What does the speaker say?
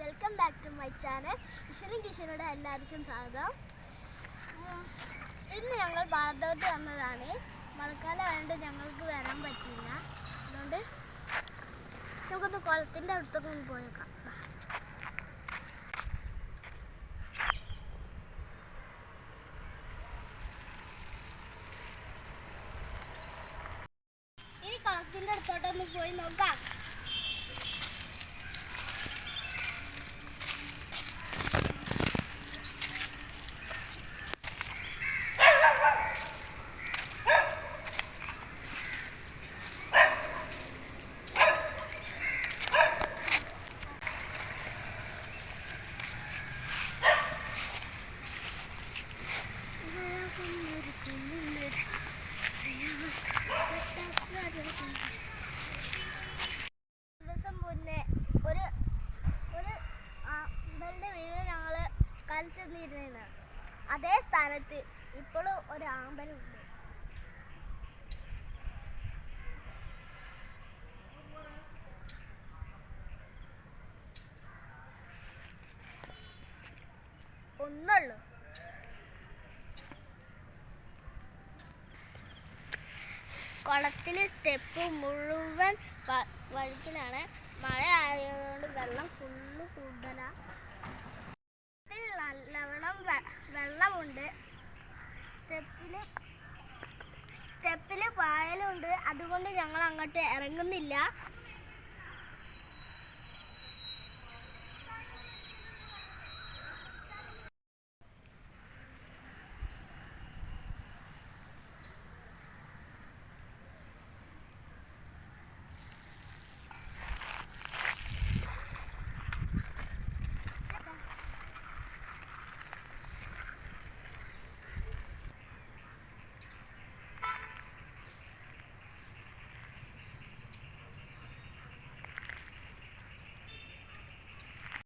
Welcome back to my channel കിഷനും കിഷനോട് എല്ലാവർക്കും സ്വാഗതം. ഇന്ന് ഞങ്ങൾ ഭാരതോട്ട് വന്നതാണ്. മഴക്കാലം ആയതുകൊണ്ട് ഞങ്ങൾക്ക് വരാൻ പറ്റില്ല അതുകൊണ്ട് നമുക്കൊന്ന് കുളത്തിന്റെ അടുത്തൊക്കെ ഒന്ന് പോയേക്കാം. ഇനി കുളത്തിന്റെ അടുത്തോട്ടൊന്ന് പോയി നോക്കാം. തന്നിരുന്ന അതേ സ്ഥാനത്ത് ഇപ്പോഴും ഒരു ആമ്പലുണ്ട് ഒന്നുള്ളൂ. കുളത്തിലെ സ്റ്റെപ്പ് മുഴുവൻ വഴുക്കിലാണ്. മഴ ആയതുകൊണ്ട് അതുകൊണ്ട് ഞങ്ങൾ അങ്ങോട്ട് ഇറങ്ങുന്നില്ല.